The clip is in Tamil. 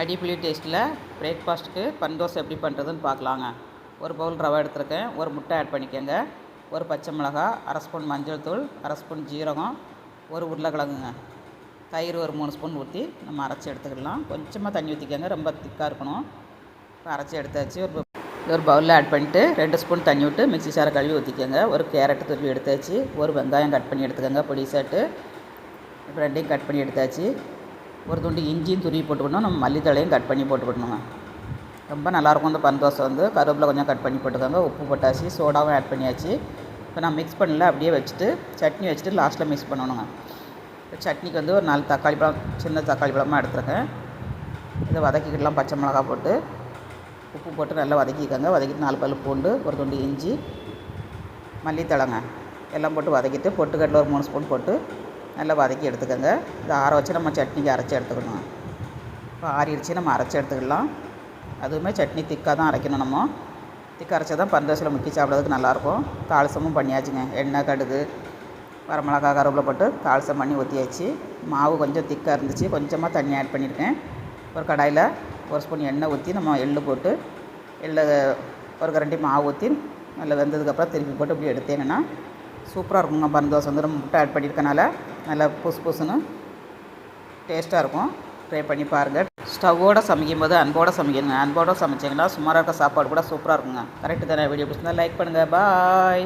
அடிப்புளி டேஸ்ட்டில் பிரேக்ஃபாஸ்ட்டுக்கு பன் தோசை எப்படி பண்ணுறதுன்னு பார்க்கலாங்க. ஒரு பவுல் ரவை எடுத்திருக்கேன். ஒரு முட்டை ஆட் பண்ணிக்கோங்க. ஒரு பச்சை மிளகா அரை ஸ்பூன் மஞ்சள் தூள் அரை ஸ்பூன் ஜீரகம் ஒரு உருளைக்கிழங்குங்க. தயிர் ஒரு மூணு ஸ்பூன் ஊற்றி நம்ம அரைச்சி எடுத்துக்கலாம் கொஞ்சமாக தண்ணி ஊற்றிக்கோங்க ரொம்ப திக்காக இருக்கணும். இப்போ அரைச்சி எடுத்தாச்சு. ஒரு ஒரு பவுலில் ஆட் பண்ணிட்டு ரெண்டு ஸ்பூன் தண்ணி விட்டு மிக்ஸி சாரை கழுவி ஊற்றிக்கோங்க ஒரு கேரட் துருவி எடுத்தாச்சு. ஒரு வெங்காயம் கட் பண்ணி எடுத்துக்கோங்க. பொடி சாட்டு. இப்போ ரெண்டையும் கட் பண்ணி எடுத்தாச்சு. ஒரு துண்டு இஞ்சியும் துருவி போட்டுக்கணும். நம்ம மல்லித்தழையும் கட் பண்ணி போட்டுக்கணுங்க. ரொம்ப நல்லாயிருக்கும் இந்த பன் தோசை வந்து. கருவேப்பில் கொஞ்சம் கட் பண்ணி போட்டுக்கோங்க. உப்பு பொட்டாசி சோடாவும் ஆட் பண்ணியாச்சு. இப்போ நான் மிக்ஸ் பண்ணல அப்படியே வச்சுட்டு சட்னி வச்சுட்டு லாஸ்ட்டில் மிக்ஸ் பண்ணணுங்க. இப்போ சட்னிக்கு வந்து ஒரு நாலு தக்காளி பழம் சின்ன தக்காளி பழமாக எடுத்துருக்கேன். இதை வதக்கிக்கிட்டலாம் பச்சை மிளகா போட்டு. உப்பு போட்டு நல்லா வதக்கிக்கோங்க. வதக்கிட்டு நாலு பல் பூண்டு ஒரு துண்டு இஞ்சி மல்லித்தழைங்க. எல்லாம் போட்டு வதக்கிட்டு பொட்டுக்கடலை ஒரு மூணு ஸ்பூன் போட்டு நல்லா வதக்கி எடுத்துக்கோங்க. இதை ஆற வச்சு நம்ம சட்னிக்கு அரைச்சி எடுத்துக்கணும். இப்போ ஆறிடுச்சு நம்ம அரைச்சி எடுத்துக்கலாம். அதுவுமே சட்னி திக்காக தான் அரைக்கணும் நம்ம. திக்க அரைச்சா தான் பந்தோசில் முக்கி சாப்பிட்றதுக்கு நல்லாயிருக்கும். தாளசமும் பண்ணியாச்சுங்க. எண்ணெய் கடுகு வரமிளகா கருவேப்பிலை போட்டு தாளசம் பண்ணி ஊற்றியாச்சு மாவு கொஞ்சம் திக்காக இருந்துச்சு. கொஞ்சமாக தண்ணி ஆட் பண்ணியிருக்கேன். ஒரு கடாயில் ஒரு ஸ்பூன் எண்ணெய் ஊற்றி நம்ம எள்ளு போட்டு எள்ளு ஒரு கரண்டி மாவு ஊற்றி நல்லா வெந்ததுக்கப்புறம் திருப்பி போட்டு இப்படி எடுத்தேங்கன்னா சூப்பராக இருக்குங்க பன் தோசை வந்து நம்ம முட்டை ஆட் பண்ணியிருக்கனால நல்லா புசு புசுன்னு டேஸ்ட்டாக இருக்கும். ட்ரை பண்ணி பாருங்கள் ஸ்டவ்வோடு சமைக்கும் போது அன்போடு சமைக்கணுங்க அன்போடு சமைச்சிங்கன்னா சுமாராக இருக்க சாப்பாடு கூட சூப்பராக இருக்குங்க. கரெக்டு தானே? வீடியோ பிடிச்சிருந்தா லைக் பண்ணுங்கள் பாய்